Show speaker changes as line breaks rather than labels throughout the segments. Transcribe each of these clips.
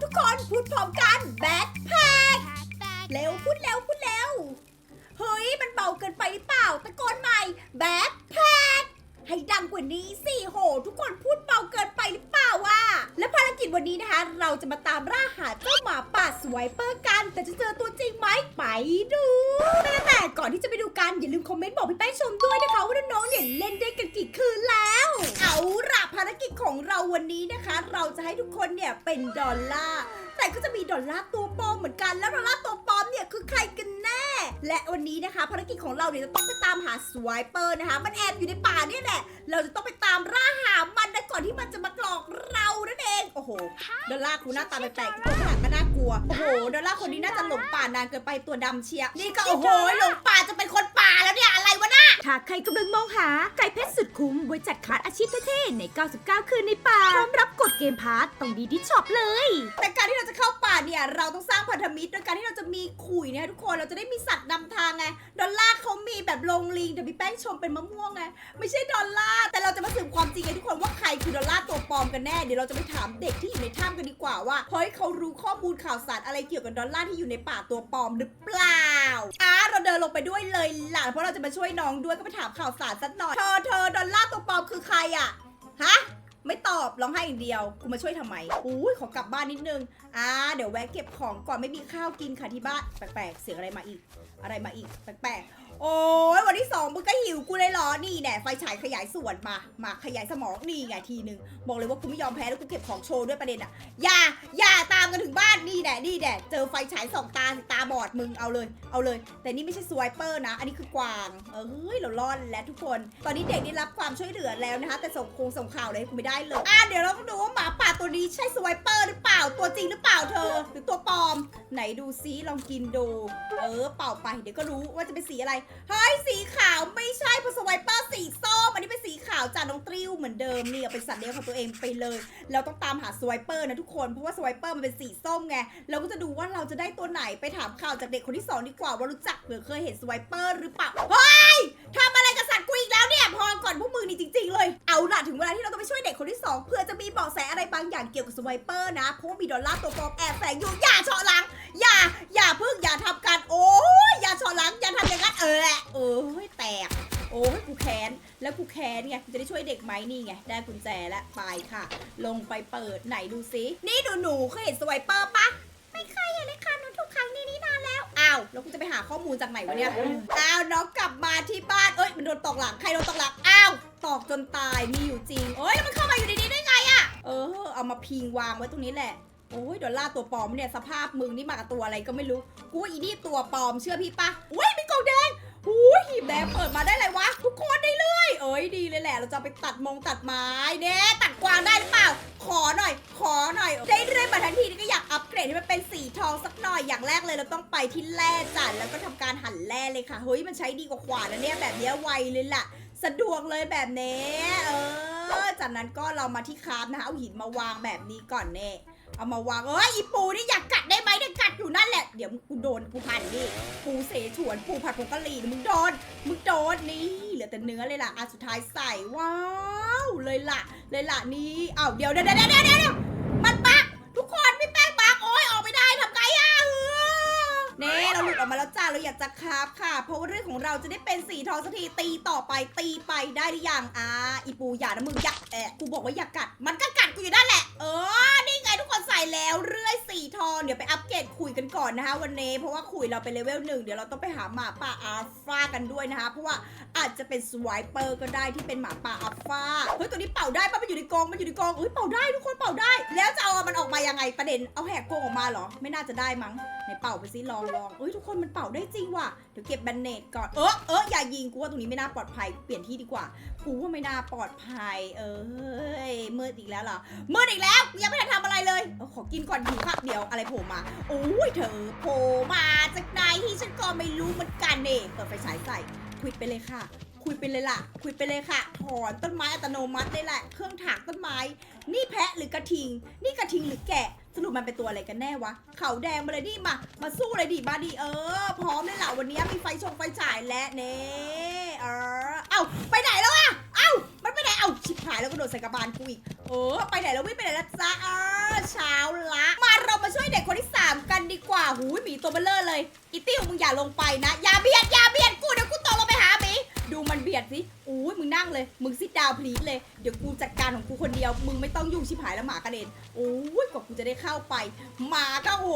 ทุกคนพูดพร้อมกันแบ็คแพคเร็วพูดเร็วพูดเร็วเฮ้ยมันเบาเกินไปหรือเปล่าตะโกนใหม่แบ็คแพคให้ดังกว่านี้สิโห ทุกคนพูดเบาเกินไปหรือเปล่าวะและภาร กิจวันนี้นะคะ เราจะมาตามล่าหาเจ้าหมาป่าสไวเปอร์กัน แต่จะเจอตัวจริงไหมไปดูแต่แต่ก่อนที่จะไปดูกันอย่าลืมคอมเมนต์บอกพี่แป้งชมด้วยนะคะว่าน้องเนี่ยเล่นได้กันกี่คืนแล้ว เอาล่ะภารกิจของเราวันนี้นะคะ เราจะให้ทุกคนเนี่ยเป็นดอลลาร์แต่ก็จะมีดอลลาร์ตัวปลอมเหมือนกันแล้วดอลลาร์ตัวปลอมเนี่ยคือใครกัน แน่และวันนี้นะคะภารกิจของเราเนี่ยจะต้องไปตามหาสไวเปอร์นะคะ มันแอบอยู่ในป่าเนี่ยแหละ เราจะต้องไปตามล่าหามันนะก่อนที่มันจะมากรอกเรานั่นเอง โอ้โหดอลลาร์กูหน้าตาแปลกๆตัวข้างหลังก็น่ากลัว โอ้โหดอลลาร์คนนี้น่าจะหลงป่านานเกินไปตัวดำเชียร์นี่ก็โอ้โหหลงป่าจะเป็นคนป่าแล้วเนี่ย อะไรวะน่ะ
ถ้าใครกำลังมองหาไก่เพชรสุดคุ้มไว้จัดคัดอาชีพเท่ๆใน 99 คืนในป่า พร้อมรับกดเกมพาร์ตต้องดีที่ช็อปเลย
แต่การที่เราจะเข้าป่าเนี่ยเราต้องสร้างพันธมิตรโดยการที่เราจะมีขุยเนี่ยทุกคนเราจะได้มีสัตว์นำทางไงดอลลาร์เขามีแบบลงลิงแต่พี่แป้งชมเป็นมะม่วงไงไม่ใช่ดอลลาร์แต่เราจะมาสืบความจริงกันทุกคนว่าใครคือดอลลาร์ตัวปลอมกันแน่เดี๋ยวเราจะไปถามเด็กที่อยู่ในถ้ำกันดีกว่าว่าเฮ้ยเขารู้ข้อมูลข่าวสารอะไรเกี่ยวกับดอลลาร์ที่อยู่ในป่าตัวปลอมหรือเปล่าอะเราเดิน ลงไปด้วยเลยหล่ะเพราะเราจะมาช่วยน้องด้วยก็ไปถามข่าวสารสักหน่อยเธอเธอดอลลาร์ตัวปลอมคือใครอะฮะไม่ตอบร้องไห้อย่างเดียวกูมาช่วยทำไมอุ้ยขอกลับบ้านนิดนึงอ่าเดี๋ยวแวะเก็บของก่อนไม่มีข้าวกินค่ะที่บ้านแปลกๆเสียงอะไรมาอีก อะไรมาอีกแปลกๆ โอ้ยวันที่สองมึงก็หิวกูเลยเหรอ นี่แน่ไฟฉายขยายส่วนมา มาขยายสมองนี่ไงทีนึง บอกเลยว่ากูไม่ยอมแพ้แล้วกูเก็บของโชว์ด้วยประเด็นอะ อย่า อย่าตามกันถึงบ้านนี่แน่นี่แน่เจอไฟฉายสองตาสิตาบอดมึงเอาเลย เอาเลย แต่นี่ไม่ใช่สไวเปอร์นะ อันนี้คือกวาง เอ้ยเรารอดแล้วทุกคน ตอนนี้เด็กได้รับความช่วยเหลือแล้วนะคะ แต่ส่งคงส่งข่าวอะไรกูไม่ได้เลย อะเดี๋ยวเราก็ดูว่าหมาป่าตัวนี้ใช่สไวเปอร์หรือเปล่า ตัวจริงหรือเปล่าเธอ หรือตัวปลอม ไหนดูซิลองกินดู เออเป่าไปเดี๋ยวก็รู้ว่าจะเป็นสีอะไรเฮ้ยสีขาวไม่ใช่เพราะสไวเปอร์สีส้มอันนี้เป็นสีขาวจากน้องตริ้วเหมือนเดิมนี่เอาเป็นสัตว์เลี้ยงของตัวเองไปเลย เราต้องตามหาสไวเปอร์นะทุกคนเพราะว่าสไวเปอร์มันเป็นสีส้มไงเราก็จะดูว่าเราจะได้ตัวไหนไปถามข่าวจากเด็กคนที่สองดีกว่าว่ารู้จักหรือเคยเห็นสไวเปอร์หรือเปล่าเฮ้ยทำอะไรกับสัตว์กูอีกแล้วเนี่ยพอก่อนพวกมึงนี่จริง ๆ เลยเอาล่ะถึงเวลาที่เราต้องไปช่วยเด็กคนที่สองเพื่อจะมีเบาะแสอะไรบางอย่างเกี่ยวกับสไวเปอร์นะเพราะว่ามีดอลลาร์ตัวปลอมแอบแฝงอยู่อย่าเฉาะหลังอย่าอย่าเพิ่งอย่าทำ นไงจะได้ช่วยเด็กไหมนี่ไงได้กุญแจแล้วไปค่ะ ลงไปเปิดไหนดูซินี่หนูหนูเคยเห็นสไวเปอร์ปะไม่เคยเห็นเลยค่ะหนูถูกขังในนี้นานแล้วอ้าวแล้วกูจะไปหาข้อมูลจากไหนวะเนี่ยอ้าวน้องกลับมาที่บ้านเอ้ยมันโดนตอกหลังใครโดนตอกหลังอ้าวตอกจนตายมีอยู่จริงเอ้ยแล้วมันเข้ามาอยู่ในนี้ได้ไงอะเออ เอามาพิงวางไว้ตรงนี้แหละโอ้ยดอลลาร์ตัวปลอมเนี่ยสภาพมึงนี่มากับตัวอะไรก็ไม่รู้กูว่าอีนี่ตัวปลอมเชื่อพี่ปะอุ้ยมีกล่องแดง อุ้ยหีบแดงเปิดมาได้เลยวะ ทุกคนได้เลย เอ้ยดีเลยแหละ เราจะไปตัดมงตัดไม้เน่ตัดกวางได้หรือเปล่า ขอหน่อย ขอหน่อยได้เรื่อยมาทันทีนี่ก็อยากอัปเกรดให้มันเป็นสีทองสักหน่อยอย่างแรกเลยเราต้องไปที่แร่จัดแล้วก็ทำการหั่นแร่เลยค่ะเฮ้ยมันใช้ดีกว่าขวานนะเนี่ยแบบเนี้ยไวเลยล่ะ สะดวกเลยแบบนี้เออจากนั้นก็เรามาที่คราฟนะคะเอาหินมาวางแบบนี้ก่อนเน่ เอามาวางเอ้ยอีปูนี่อยากกัดได้ไหมเนี่ยกัดอยู่นั่นแหละ เดี๋ยวกูโดนกูหั่นนี่ปูเสฉวนปูผัดผงกะหรี่มึงโดนมึงโดนนี่เหลือแต่เนื้อเลยล่ะอันสุดท้ายใส่ว้าวเลยล่ะเลยล่ะนี่อ้าวเดี๋ยวเดี๋ยวเดี๋ยวเดี๋ยวเดี๋ยวมันปักทุกคนพี่แป้งปักโอ้ยออกไม่ได้ทำไงอะเออเน่เราหลุดออกมาแล้วจ้าเราอยากจะคาฟค่ะ เพราะว่าเรื่องของเราจะได้เป็นสีทองสักทีตีต่อไปตีไปได้หรือยังอ่าอีปูอย่านะมึงอย่าแอะกูบอกว่าอย่ากัด มันก็กัดกูอยู่นั่นแหละ เออนี่ไงทุกคน ใส่แล้วเรื่อยสีทอง เดี๋ยวไปอัปเกรดขุยกันก่อนนะคะ วันนี้ เพราะว่าขุยเราเป็นเลเวลหนึ่งเดี๋ยวเราต้องไปหาหมาป่าอาฟากันด้วยนะคะ เพราะว่าอาจจะเป็นสไวเปอร์ก็ได้ที่เป็นหมาป่าอาฟาเฮ้ยตัวนี้เป่าได้ปะมันอยู่ในกองมันอยู่ในกองเฮ้ยเป่าได้ทุกคนเป่าได้ แล้วจะเอามันออกมายังไงประเด็นเอาแหกกรงออกมาเหรอ ไม่น่าจะได้มั้งไหนเป่าไปสิลองลองเฮ้ยทุกคนมันเป่าได้จริงว่ะเดี๋ยวเก็บแบนเนตก่อนเออเอออย่ายิงกูว่าตรงนี้ไม่น่าปลอดภัยเปลี่ยนที่ดีกว่ากูว่าไม่น่าปลอดภัย เอ้ยมืดอีกแล้วเหรอมืดอีกแล้วกูยังไม่ได้ทำอะไรเลยเอขอกินก่อนหิวค่ะเดี๋ยวอะไรโผล่มาโอ้ยเธอโผล่มาจากไหนที่ฉันก็ไม่รู้เหมือนกันเน่เปิดไฟฉายใส่คุยไปเลยค่ะคุยไปเลยล่ะ คุยไปเลยค่ะ ถอนต้นไม้อัตโนมัติได้แหละ เครื่องถากต้นไม้ นี่แพะหรือกระทิง นี่กระทิงหรือแกะ สรุปมันเป็นตัวอะไรกันแน่วะเขาแดงมาเลยนี่มา มาสู้เลยดิมาดิเออ พร้อมเลยล่ะวันนี้มีไฟชงไฟฉายและเน่เออ เอ้าไปไหนแล้วอะเอ้ามันไปไหนเอ้าชิบหายแล้วก็โดดใส่กระบาลกูอีกเออไปไหนแล้ววิ่งไปไหนแล้วจ้าเออเช้าละมารดีกว่าหูยหมีตัวเบลเลอร์เลย อีติ้วมึงอย่าลงไปนะอย่าเบียดอย่าเบียด นั่งเลย มึงซิดดาวพลีดเลย เดี๋ยวกูจัดการของกูคนเดียว มึงไม่ต้องยุ่งชิบหายแล้วหมากระเด็นโอ้ยกว่ากูจะได้เข้าไป หมาก็โห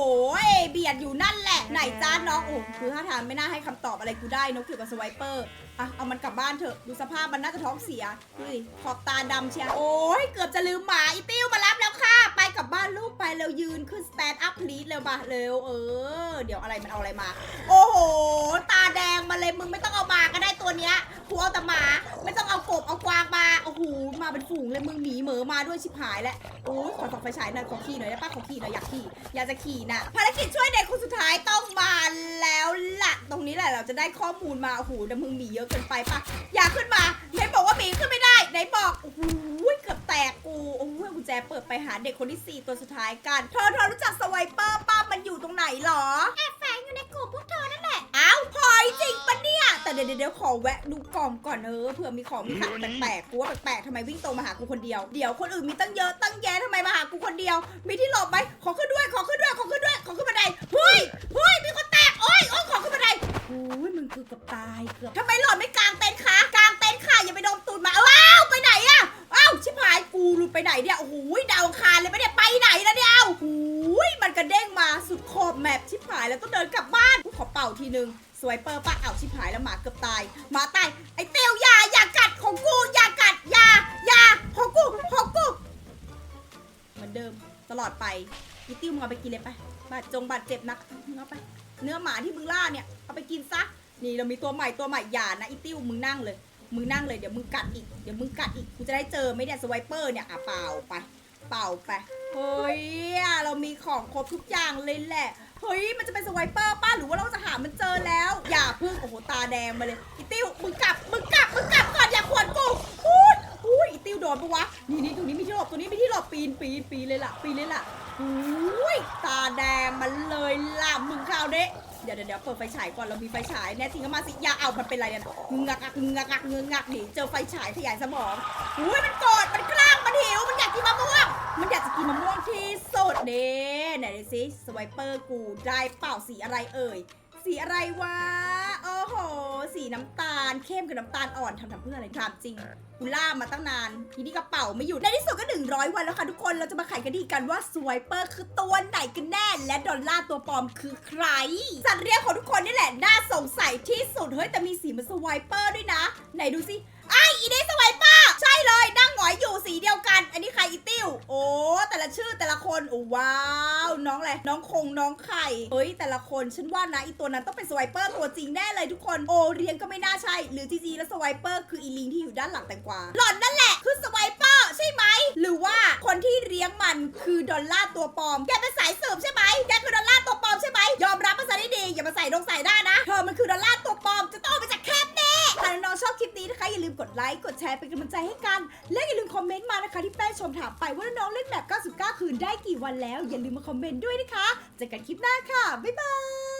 ยเบียดอยู่นั่นแหละ ไหนจ้าน้อง โอ้คือท่าทางไม่น่าให้คำตอบอะไรกูได้นกเกี่ยวกับสไวเปอร์ อะ เอามันกลับบ้านเถอะ ดูสภาพมันน่าจะท้องเสียดูดิขอบตาดำเชียโอ้ยเกือบจะลืมหมาอีติ้วมารับแล้วค่ะ ไปกลับบ้านลูกไปเร็วยืนขึ้นสแตนด์อัพพลีดเร็วมาเร็วเออ เดี๋ยวอะไรมันเอาอะไรมา โอ้โห ตาแดงมาเลยมึงไม่ต้องเอามาก็ได้ตัวเนี้ยกูเอาแต่ มาเป็นฝูงเลยมึงหมีเหมอมาด้วยชิบหายแล้วโอ้ยขอส่องไฟฉายหน่อยขอขี่หน่อยได้ปะขอขี่หน่อยอยากขี่อยากจะขี่น่ะภารกิจช่วยเด็กคนสุดท้ายต้องมาแล้วล่ะตรงนี้แหละเราจะได้ข้อมูลมาโอ้โหแต่มึงหมีเยอะเกินไปปะอยากขึ้นมาไหนบอกว่าหมีขึ้นไม่ได้ไหนบอกโอ้โหเกือบแตกกูโอ้โหกุญแจเปิดไปหาเด็กคนที่สี่ตัวสุดท้ายกันเธอเธอรู้จักสไวเปอร์ป้ามันอยู่ตรงไหนหรอแอบ ดี๋ยวขอแวะดูกล่องก่อนเออเผื่อมีของมีขายแปลกๆกูว่าแปลกๆทำไมวิ่งตรงมาหากูคนเดียวเดี๋ยวคนอื่นมีตั้งเยอะตั้งแยะทำไมมาหากูคนเดียว มีที่หลบไหมขอขึ้นด้วยขอขึ้นด้วยขอขึ้นด้วยขอขึ้นบันไดเฮ้ยเฮ้ยมีคนแตกโอ้ยโอ้ยขอขึ้นบันไดโอ้ยมึงคือกับตายเกือบทำไมหลอนไม่กางเต็นท์คะกางเต็นท์ค่ะอย่าไปโดนตูดมาว้าวไปไหนอะอ้าวชิบหายกูหลุดไปไหนเนี่ยโอ้โหดาวคารเลยไม่ได้ไปไหนแล้วเนี่ยเอ้าโอ้ยมันกระเด้งมาสุดขอบแมปชิบหายแล้วต้องเดินกลับบ้านกูขอเป่าทีนึง สวยเปอร์ปะเอาชิบหายแล้วหมาเกือบตายหมาตายไอ้เตียวอย่าอย่ากัดของกูอย่ากัดอย่าอย่าของกูของกูเหมือนเดิมตลอดไปอีติ้วมึงเอาไปกินเลยไปบาดจงบาดเจ็บนักมึงเอาไป เนื้อหมาที่มึงล่าเนี่ยเอาไปกินซะนี่เรามีตัวใหม่ตัวใหม่อย่านะอีติ้วมึงนั่งเลยมึงนั่งเลยเดี๋ยวมึงกัดอีกเดี๋ยวมึงกัดอีกกูจะได้เจอไหมเนี่ยสไวเปอร์เนี่ยอะเปล่าไป เป่าไป เฮ้ยอะเรามีของครบทุกอย่างเลยแหละ เฮ้ย มันจะเป็นสไวเปอร์ป้าหรือว่าเราจะหามันเจอแล้ว อย่าพึ่งโอ้โหตาแดงมาเลยอีติ้วมึงกลับมึงกลับมึงกลับก่อนอย่าขวนกูพูดอุ้ยอีติ้วโดนปะวะนี่นี่ตรงนี้มีที่หลบตรงนี้มีที่หลบปีนปีนปีนเลยล่ะปีนเลยล่ะอุ้ยตาแดงมันเลยล่ะมึงข่าวเด้เดี๋ยวเดี๋ยวเดี๋ยวเปิดไฟฉายก่อนเรามีไฟฉายแน่จริงก็มาสิอย่าเอามันเป็นไรเนี่ยงึงงักงักงักงักงักดิเจอไฟฉายขยายสมองอุ้ยมันโกรธมันกล้า กกินมะม่วง มันอยากจะกินมะม่วงที่สุดเด้ไหนดูสิสไวเปอร์กูได้เปล่าสีอะไรเอ่ย สีอะไรวะ โอ้โห สีน้ำตาลเข้มกับน้ำตาลอ่อนทำทำเพื่ออะไรถามจริงกูล่ามาตั้งนานทีนี้กระเป๋าไม่อยู่ในที่สุดก็ 100 วันแล้วค่ะทุกคนเราจะมาไขกันดีกันว่าสไวเปอร์คือตัวไหนกันแน่ และดอลลาร์ตัวปลอมคือใคร สัตว์เลี้ยงของทุกคนนี่แหละน่าสงสัยที่สุดเฮ้ยแต่มีสีเหมันสไวเปอร์ด้วยนะ ไหนดูสิไออีนี่สไวเปอร์ ใช่เลยนั่งหงอยอยู่สีเดียวกัน อันนี้ใครอีติ้ว โอ้แต่ละชื่อแต่ละคนโอ้ว้าว น้องอะไรน้องคงน้องไข่เฮ้ย แต่ละคนฉันว่านะอีตัวนั้นต้องเป็นสไวเปอร์ตัวจริงแน่เลยทุกคนโอเรียนก็ไม่น่าใช่ หรือจริงๆแล้วสไวเปอร์คืออีลิงที่อยู่ด้านหลังแตงกวาหล่อนนั่นแหละคือสไวเปอร์ใช่ไหมหรือว่าคนที่เลี้ยงมันคือดอลล่าตัวปลอมแกเป็นสายสืบใช่ไหมแกคือดอลล่าตัวปลอมใช่ไหมยอมรับภาษาดีๆอย่ามาใส่ดงใส่หน้นะเธอมันคือดอลล่า ลิปนี้นะคะอย่าลืมกดไลค์กดแชร์เป็นกำลังใจให้กัน และอย่าลืมคอมเมนต์มานะคะที่แป้งชมถามไปว่าน้องเล่นแบบ 99 คืนได้กี่วันแล้ว อย่าลืมมาคอมเมนต์ด้วยนะคะเจอกันคลิปหน้าค่ะบ๊ายบาย